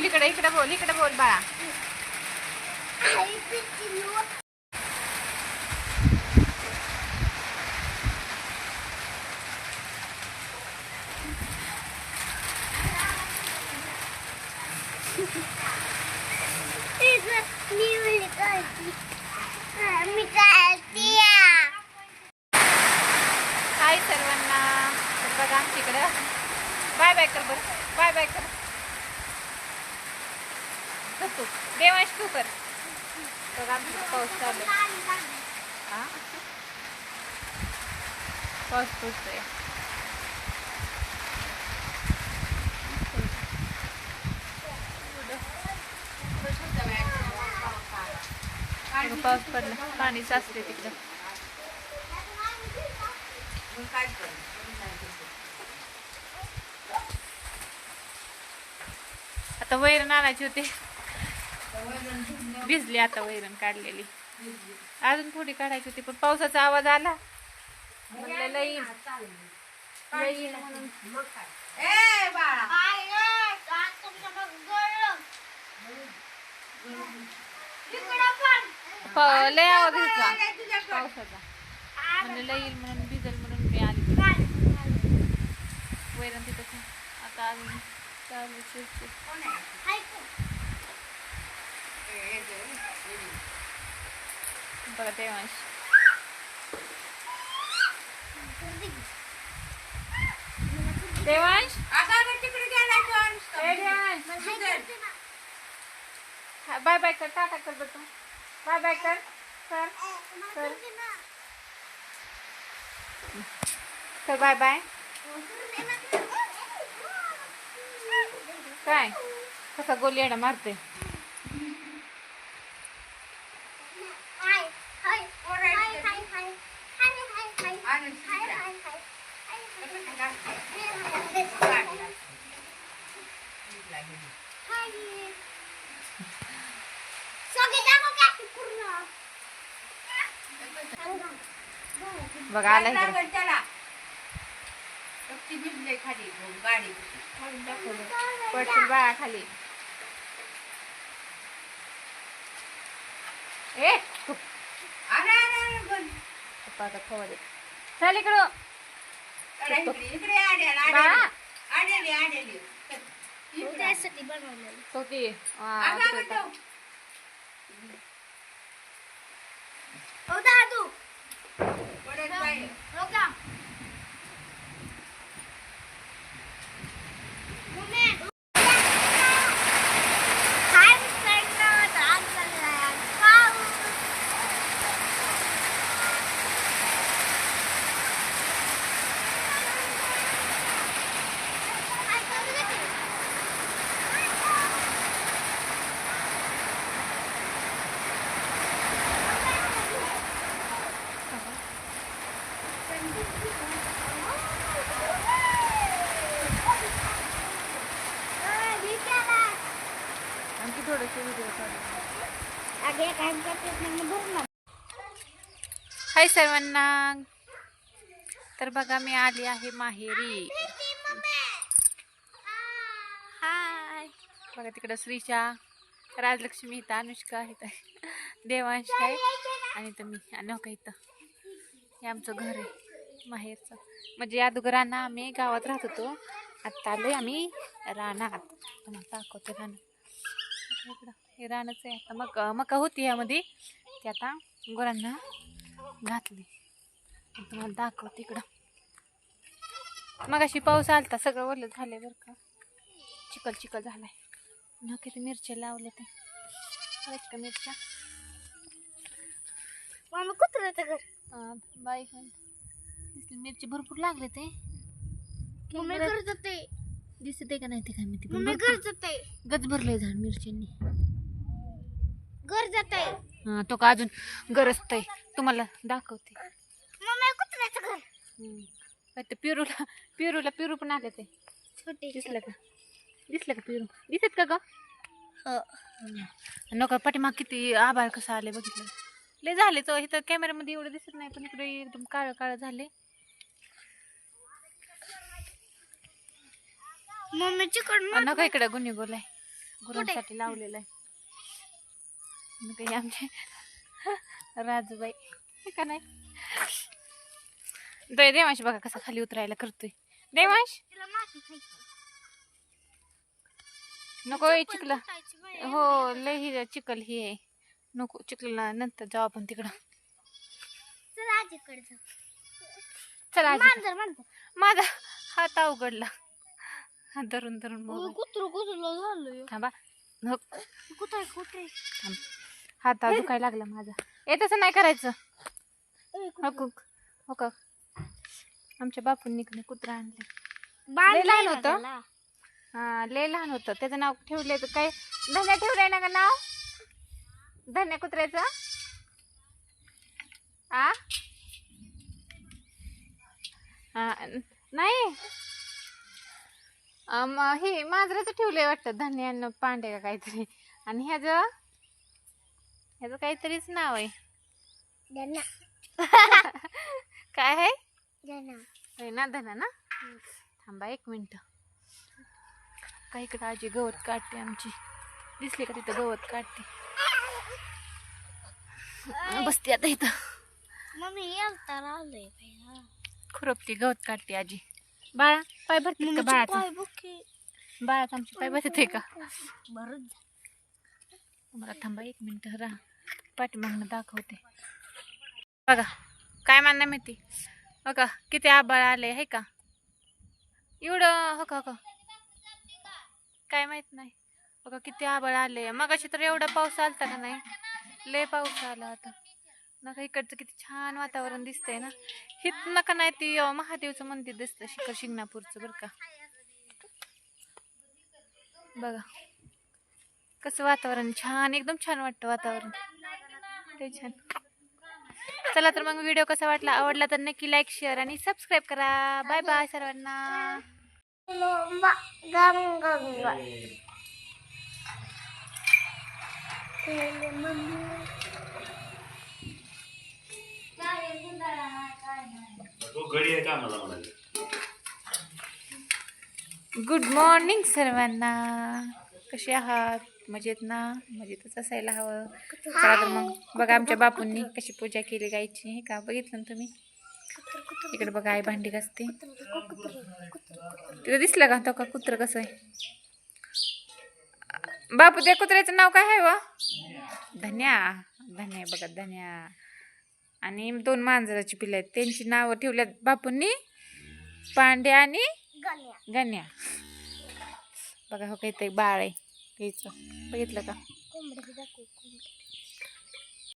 बोल इकडे इकडे बोल इकडे बोल बाळा. मी चालते हाय सर्वांना. बघा आमच्याकडं बाय बाय कर बरं. बाय बाय कर. तू देवाश तू कर. बघा पाऊस चालू आहे. पाऊस पुसतोय पाऊस पडला. पाणी साचते तिकडं. आता वैर आणायची होती. भिजली आता वैरण काढलेली. अजून थोडी काढायची होती पण पावसाचा आवाज आला. म्हणलं लई लई म्हणून प- लई आवाज यायचा पावसाचा. म्हणलं लई येईल म्हणून भिजल म्हणून मी आली वैरण तिथं आता अजून चालू. बघा देवांश देवांश ए, देवांश बाय बाय कर टाटा कर तू बाय बाय कर कर कर कर बाय बाय काय कसा गोली येडा मारते बघा आला इकडे. पडशील बाळा खाली. ए आता खवा दे चल इकडं. बाळा. त्यासाठी बनवलेलं. तो की हा, तिकडे टाक. हो दादू हो का हाय मित्रांनो डान्स चाललाय पाऊस काय करू दे की? अरे, मी केला. आणखी थोडंसं व्हिडिओ काढ अगे काय करतेस ना मी बघ ना हाय सर्वांना. तर बघा मी आली आहे माहेरी. हाय. बघा तिकडं श्रीशा राजलक्ष्मी इथं अनुष्का इथं देवांश आहे. आणि इथं मी अनोखा इथं. हे आमचं घर आहे माहेरचं. म्हणजे या दुगरांना आम्ही गावात राहत होतो. आत्ता आलो आम्ही रानात. तुम्हाला दाखवतो रानात. इकडं. हे रानच आहे. आता मग मका होती यामध्ये. ती आता गुरांना घातली. तुम्हाला दाखवते इकडं. मग अशी पाऊस आलता सगळं ओलं झालंय बरं का. चिकल चिकल झालाय. न किती मिरच्या लावल्या ते का मिरच्या? मम्मी कुत्र्याचं घर? अं, बाई पण दिसली मिरची भरपूर लागले ते. दिसते का नाही ते काय माहिती पण मम्मी भरपूर घर जाते गच भरलंय झाड मिरच्यांनी घर जाते हा तो का अजून गरजतय? तुम्हाला दाखवते. मम्मी कुत्र्याचं घर. हम्म. काय ते पिरूला पिरूला पिरू पण आले ते. छोटे दिसलं का? दिसलं का पिरू? दिसत का ग? हो. नका पाठीमाग किती आभाळ कसं आले बघितलं. लय झाले तो इथं कॅमेऱ्यामध्ये एवढं दिसत नाही पण इकडे एकदम काळं काळं झाले मम्मीची कडून नका इकडे गुन्हे गोलाय गुरांसाठी लावलेलं आहे. काही आमचे राजूबाई. का नाही? दे देवांश बघा कसा खाली उतरायला करतोय. देवांश? नको बाई. हो लय ही चिखल ही आहे. नको चिखला नंतर जाऊ आपण तिकडं. चल चला माझा हात अवघडला. हात धरून धरून मोबाईल. कुत्र कुत्र झालं थांबा. हो, कुठे कुठे थांब. हात दुखायला लागला माझा. ए तसं नाही करायचं. हो हो का आमच्या बापूंनी इकडे कुत्रा आणले. लय लहान होतं? हा लय लहान होतं. त्याचं नाव ठेवलंय तर काय? धन्या ठेवलंय ना का नाव? धन्या कुत्र्याचं? आ? हा, नाही. अम, हे मांजराचं ठेवलंय वाटतं धन्य आणि पांडे का काहीतरी. आणि ह्याचं? ह्याचं काहीतरीच नाव आहे. काय आहे? होय ना धना ना? थांबा एक मिनिट. काही इकडं आजी गवत काढते आमची. दिसली का तिथं गवत काढते? बसते आता इथं. मम्मी खुरपती गवत काढते आजी. बाळा पाय भरते का बाळाचा? बुकी बाळाचा आमची पाय बसते का? बरं मला थांबा एक मिनिट राहा. पाठीमागनं दाखवते. बघा काय म्हणणं माहिती? हो का किती आबाळ आले आहे का? एवढं हो का हो का? काय माहीत नाही. बघा किती आबाळ आले. मग अशी तर एवढा पाऊस आलता का नाही? लय पाऊस आला होता नका इकडचं किती छान वातावरण दिसतंय ना. हित नका नाही ती महादेवचं मंदिर दिसतं शिखर शिंगणापूरचं बरं का. बघा. कसं वातावरण छान एकदम छान वाटतं वातावरण. ते छान. चला तर मग व्हिडिओ कसा वाटला आवडला तर नक्की लाईक शेअर आणि सबस्क्राईब करा. बाय बाय सर्वांना. गडी आहे का मला म्हणाले गुड मॉर्निंग सर्वांना. कसे आहात? मजेत ना? मजेतच असायला हवं. चला तर मग बघा आमच्या बापूंनी कशी पूजा केली गायची हे का? बघितलं ना तुम्ही? इकडे बघा आई भांडी घासते. तिथं दिसलं का तो का कुत्र कसं आहे? बापू त्या कुत्र्याचं नाव काय आहे व? धन्या. धन्या बघा धन्या. आणि दोन मांजराची पिल्लं आहेत. त्यांची नावं ठेवल्यात बापूंनी पांड्या आणि गण्या. बघा हो काही बाळ आहे. त्याचं बघितलं का?